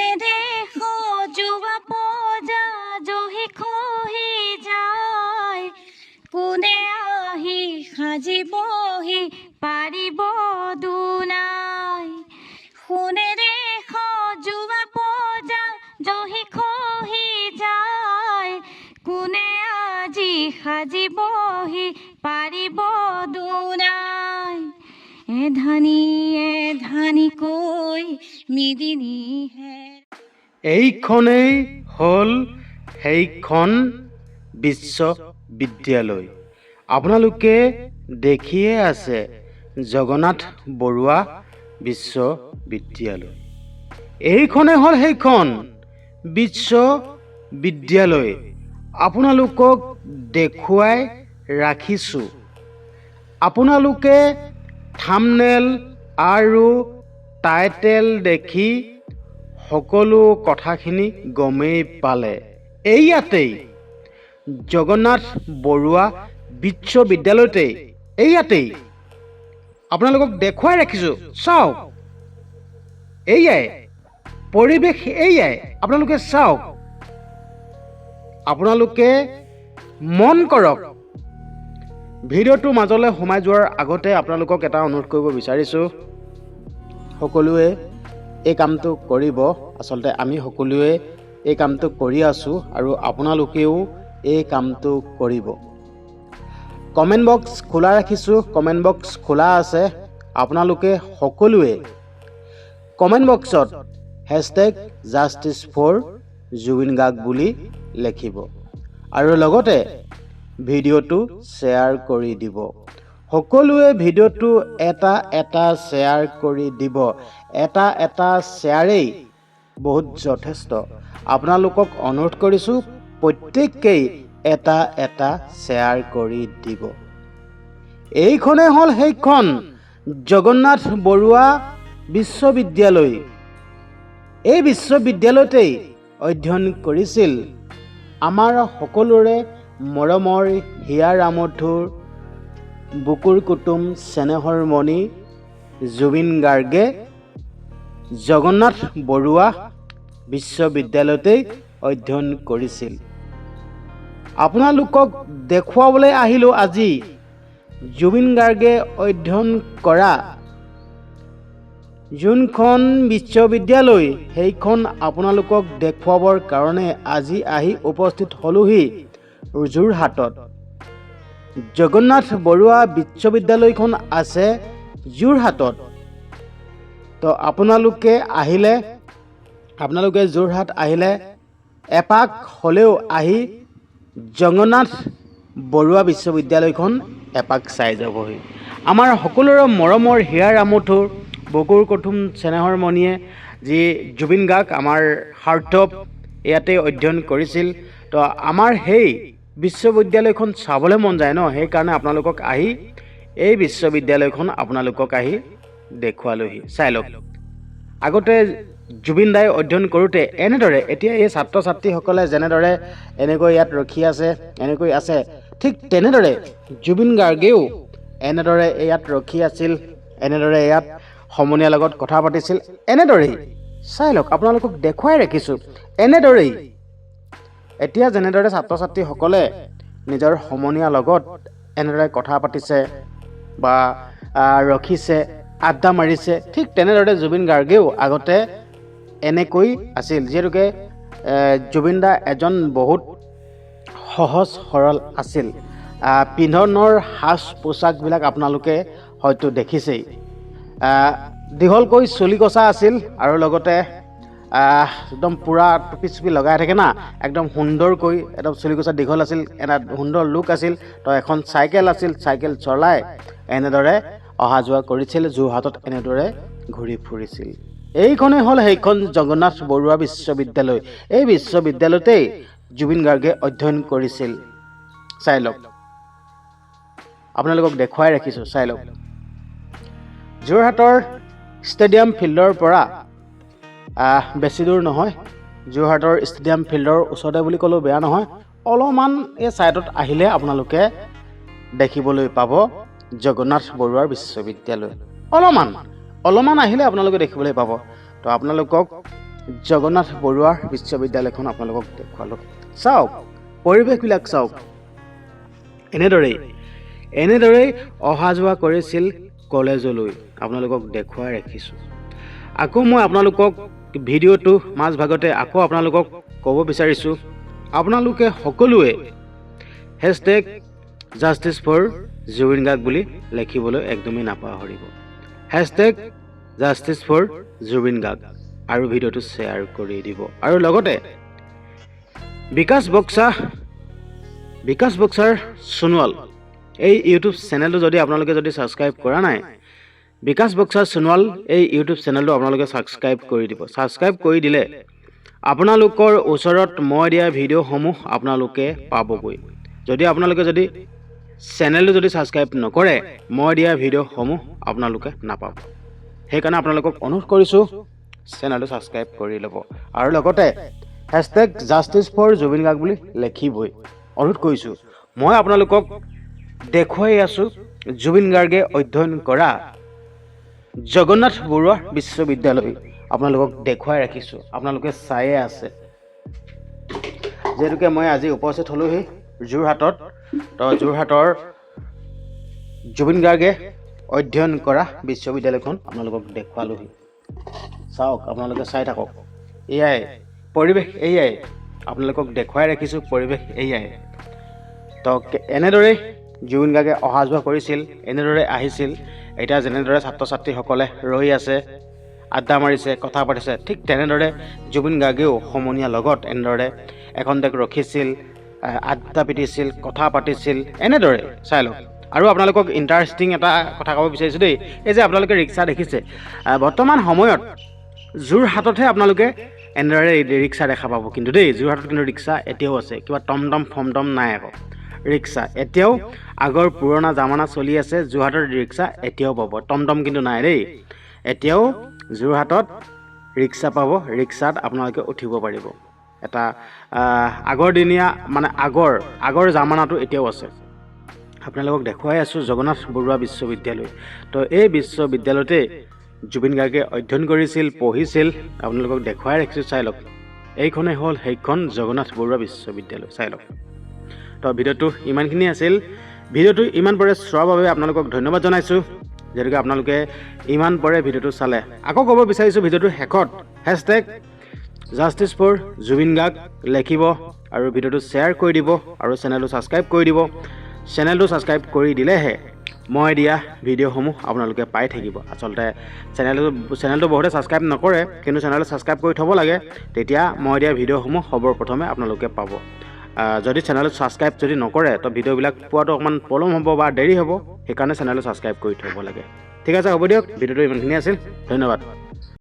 কোনে দেশ যোৱা পজা জহি খহি যায়। কোনে আহি সাজিবহি পাৰিব দুনাই। কোনে দেশ যোৱা পজা জহি খহি যায়। কোনে আজি সাজিবহি পাৰিব দুনাই। এধানি এধানিকৈ মিদিনী হে এইখনেই হ'ল সেইখন বিশ্ববিদ্যালয়। আপোনালোকে দেখিয়ে আছে জগন্নাথ বৰুৱা বিশ্ববিদ্যালয়। এইখনেই হ'ল সেইখন বিশ্ববিদ্যালয়। আপোনালোকক দেখুৱাই ৰাখিছোঁ। আপোনালোকে থামনেল আৰু টাইটেল দেখি সকলো কথাখিনি গমেই পালে। এইয়াতেই জগন্নাথ বৰুৱা বিশ্ববিদ্যালয়তেই এইয়াতেই। আপোনালোকক দেখুৱাই ৰাখিছোঁ। চাওক। এইয়াই। পৰিৱেশ এইয়াই। আপোনালোকে চাওক। আপোনালোকে মন কৰক। ভিডিঅ'টোৰ মাজলৈ সোমাই যোৱাৰ আগতে আপোনালোকক এটা অনুৰোধ কৰিব বিচাৰিছোঁ। সকলোৱে এই কামটো কৰিব। আচলতে আমি সকলোৱে এই কামটো কৰি আছোঁ আৰু আপোনালোকেও এই কামটো কৰিব। কমেণ্ট বক্স খোলা ৰাখিছোঁ কমেণ্ট বক্স খোলা আছে। আপোনালোকে সকলোৱে কমেণ্ট বক্সত hashtag justice for Zubeen Garg বুলি লিখিব। আৰু লগতে ভিডিঅ'টো শ্বেয়াৰ কৰি দিব। সকলোৱে ভিডিঅ'টো এটা এটা শ্বেয়াৰ কৰি দিব। এটা এটা শ্বেয়াৰেই বহুত যথেষ্ট। আপোনালোকক অনুৰোধ কৰিছোঁ প্ৰত্যেকেই এটা এটা শ্বেয়াৰ কৰি দিব। এইখনেই হ'ল সেইখন জগন্নাথ বৰুৱা বিশ্ববিদ্যালয়। এই বিশ্ববিদ্যালয়তেই অধ্যয়ন কৰিছিল। আমাৰ সকলোৰে মৰমৰ হিয়া ৰামধুৰ বুকুৰ কুটুম চেনেহৰ মণি জুবিন গাৰ্গে জগন্নাথ বৰুৱা বিশ্ববিদ্যালয়তেই অধ্যয়ন কৰিছিল। আপোনালোকক দেখুৱাবলৈ আহিলোঁ আজি। জুবিন গাৰ্গে অধ্যয়ন কৰা যোনখন বিশ্ববিদ্যালয় সেইখন আপোনালোকক দেখুৱাবৰ কাৰণে আজি আহি উপস্থিত হ'লোহি। যোৰহাটত জগন্নাথ বৰুৱা বিশ্ববিদ্যালয়খন আছে যোৰহাটত তো আপোনালোকে আহিলে আপোনালোকে যোৰহাট আহিলে এপাক হ'লেও আহি জগন্নাথ বৰুৱা বিশ্ববিদ্যালয়খন এপাক চাই যাবহি। আমাৰ সকলোৰে মৰমৰ হিয়া ৰামথুৰ বকুৰ কুটুম চেনেহৰ মণিয়ে যি জুবিন গাৰ্গ আমাৰ হাৰ্থব ইয়াতে অধ্যয়ন কৰিছিল। তো আমাৰ সেই বিশ্ববিদ্যালয়খন চাবলৈ মন যায় ন? সেইকাৰণে আপোনালোকক আহি এই বিশ্ববিদ্যালয়খন আপোনালোকক আহি দেখুৱালোহি। চাই লওক। আগতে জুবিন দাই অধ্যয়ন কৰোঁতে এনেদৰে এতিয়া এই ছাত্ৰ ছাত্ৰীসকলে যেনেদৰে এনেকৈ ইয়াত ৰখি আছে এনেকৈ আছে ঠিক তেনেদৰে জুবিন গাৰ্গেও এনেদৰে ইয়াত ৰখি আছিল এনেদৰে ইয়াত সমনীয়াৰ লগত কথা পাতিছিল এনেদৰেই। চাই লওক আপোনালোকক দেখুৱাই ৰাখিছোঁ এনেদৰেই এতিয়া যেনেদৰে ছাত্ৰ ছাত্ৰীসকলে নিজৰ সমনীয়াৰ লগত এনেদৰে কথা পাতিছে বা ৰখিছে আড্ডা মাৰিছে ঠিক তেনেদৰে জুবিন গাৰ্গেও আগতে এনেকৈ আছিল যিহেতুকে জুবিন দা এজন বহুত সহজ সৰল আছিল। পিন্ধনৰ সাজ পোছাকবিলাক আপোনালোকে হয়তো দেখিছেই। দীঘলকৈ চুলি কচা আছিল আৰু লগতে একদম পূৰা টুপি চুপি লগাই থাকে না। একদম সুন্দৰকৈ একদম চুলি কচা দীঘল আছিল এটা সুন্দৰ লুক আছিল। তো এখন চাইকেল আছিল চাইকেল চলাই এনেদৰে অহা যোৱা কৰিছিল যোৰহাটত এনেদৰে ঘূৰি ফুৰিছিল। এইখনেই হ'ল সেইখন জগন্নাথ বৰুৱা বিশ্ববিদ্যালয়। এই বিশ্ববিদ্যালয়তেই জুবিন গাৰ্গে অধ্যয়ন কৰিছিল। চাই লওক। আপোনালোকক দেখুৱাই ৰাখিছোঁ চাই লওক। যোৰহাটৰ ষ্টেডিয়াম ফিল্ডৰ পৰা বেছি দূৰ নহয়। যোৰহাটৰ ষ্টেডিয়াম ফিল্ডৰ ওচৰতে বুলি ক'লেও বেয়া নহয়। অলপমান এই ছাইডত আহিলে আপোনালোকে দেখিবলৈ পাব জগন্নাথ বৰুৱাৰ বিশ্ববিদ্যালয়। অলপমান অলপমান আহিলে আপোনালোকে দেখিবলৈ পাব। তো আপোনালোকক জগন্নাথ বৰুৱা বিশ্ববিদ্যালয়খন আপোনালোকক দেখুৱালোঁ। চাওক পৰিৱেশবিলাক চাওক। এনেদৰেই এনেদৰেই অহা যোৱা কৰিছিল কলেজলৈ। আপোনালোকক দেখুৱাই ৰাখিছোঁ। আকৌ মই আপোনালোকক ভিডিঅ'টো মাজভাগতে আকৌ আপোনালোকক ক'ব বিচাৰিছোঁ। আপোনালোকে সকলোৱে hashtag justice for Zubeen Garg বুলি লিখিবলৈ একদমেই নাপাহৰিব। Hashtag justice for Zubeen Garg আৰু ভিডিঅ'টো শ্বেয়াৰ কৰি দিব। আৰু লগতে বিকাশ বক্সা, বিকাশ বক্সাৰ সোণোৱাল, এই ইউটিউব চেনেলটো যদি আপোনালোকে যদি ছাবস্ক্ৰাইব কৰা নাই বিকাশ বক্সাৰ সোণোৱাল এই ইউটিউব চেনেলটো আপোনালোকে ছাবস্ক্ৰাইব কৰি দিব। ছাবস্ক্ৰাইব কৰি দিলে আপোনালোকৰ ওচৰত মই দিয়া ভিডিঅ'সমূহ আপোনালোকে পাবগৈ। যদি আপোনালোকে যদি চেনেলটো যদি ছাবস্ক্ৰাইব নকৰে মই দিয়া ভিডিঅ'সমূহ আপোনালোকে নাপাব। সেইকাৰণে আপোনালোকক অনুৰোধ কৰিছোঁ চেনেলটো ছাবস্ক্ৰাইব কৰি ল'ব। আৰু লগতে hashtag justice for Zubeen Garg বুলি লিখিবই। অনুৰোধ কৰিছোঁ মই আপোনালোকক দেখুৱাই আছোঁ জুবিন গাৰ্গে অধ্যয়ন কৰা জগন্নাথ বৰুৱা বিশ্ববিদ্যালয়। আপোনালোকক দেখুৱাই ৰাখিছোঁ। আপোনালোকে চায়ে আছে। যিহেতুকে মই আজি উপস্থিত হ'লোহি যোৰহাটত তো যোৰহাটৰ জুবিন গাৰ্গে অধ্যয়ন কৰা বিশ্ববিদ্যালয়খন আপোনালোকক দেখুৱালোহি। চাওক আপোনালোকে চাই থাকক। এয়াই পৰিৱেশ এয়াই। আপোনালোকক দেখুৱাই ৰাখিছোঁ পৰিৱেশ এয়াই। তো এনেদৰেই জুবিন গাৰ্গে অহা যোৱা কৰিছিল এনেদৰে আহিছিল। এতিয়া যেনেদৰে ছাত্ৰ ছাত্ৰীসকলে ৰৈ আছে, আড্ডা মাৰিছে, কথা পাতিছে, ঠিক তেনেদৰে জুবিন গাৰ্গেও সমনীয়া লগত এনেদৰে এখন দেশ ৰখিছিল আড্ডা পিটিছিল, কথা পাতিছিল, এনেদৰে। চাই লওক। আৰু আপোনালোকক ইণ্টাৰেষ্টিং এটা কথা ক'ব বিচাৰিছোঁ দেই, এই যে আপোনালোকে ৰিক্সা দেখিছে বৰ্তমান সময়ত যোৰহাটতহে আপোনালোকে এনেদৰে ৰিক্সা দেখা পাব। কিন্তু দেই, যোৰহাটত কিন্তু ৰিক্সা এতিয়াও আছে, কিবা টমটম ফমটম নাই আকৌ। ৰিক্সা। এতিয়াও আগৰ পুৰণা জামানা চলি আছে যোৰহাটৰ ৰিক্সা এতিয়াও পাব। টমটম কিন্তু নাই দেই। এতিয়াও যোৰহাটত ৰিক্সা পাব ৰিক্সাত আপোনালোকে উঠিব পাৰিব। এটা আগৰ দিনীয়া মানে আগৰ আগৰ জামানাটো এতিয়াও আছে। আপোনালোকক দেখুৱাই আছোঁ জগন্নাথ বৰুৱা বিশ্ববিদ্যালয়। তো এই বিশ্ববিদ্যালয়তে জুবিন গাৰ্গে অধ্যয়ন কৰিছিল পঢ়িছিল। আপোনালোকক দেখুৱাই ৰাখিছোঁ চাই লওক। এইখনেই হ'ল সেইখন জগন্নাথ বৰুৱা বিশ্ববিদ্যালয়। চাই লওক। তো ভিডিঅ'টো ইমানখিনি আছিল। ভিডিঅ'টো ইমান পৰে চোৱাৰ বাবে আপোনালোকক ধন্যবাদ জনাইছোঁ। যিহেতুকে আপোনালোকে ইমান পৰে ভিডিঅ'টো চালে। আকৌ ক'ব বিচাৰিছোঁ ভিডিঅ'টোৰ শেষত hashtag justice for Zubeen Garg লিখিব আৰু ভিডিঅ'টো শ্বেয়াৰ কৰি দিব আৰু চেনেলটো ছাবস্ক্ৰাইব কৰি দিব। চেনেলটো ছাবস্ক্ৰাইব কৰি দিলেহে মই দিয়া ভিডিঅ'সমূহ আপোনালোকে পাই থাকিব। আচলতে চেনেলটো চেনেলটো বহুতে ছাবস্ক্ৰাইব নকৰে, কিন্তু চেনেলটো ছাবস্ক্ৰাইব কৰি থ'ব লাগে। তেতিয়া মই দিয়া ভিডিঅ'সমূহ সৰ্বপ্ৰথমে আপোনালোকে পাব। যদি চেনেলটো ছাবস্ক্ৰাইব যদি নকৰে তো ভিডিঅ'বিলাক পোৱাটো অকণমান পলম হ'ব বা দেৰি হ'ব সেইকাৰণে চেনেলটো ছাবস্ক্ৰাইব কৰি থ'ব লাগে। ঠিক আছে হ'ব দিয়ক ভিডিঅ'টো ইমানখিনি আছিল ধন্যবাদ।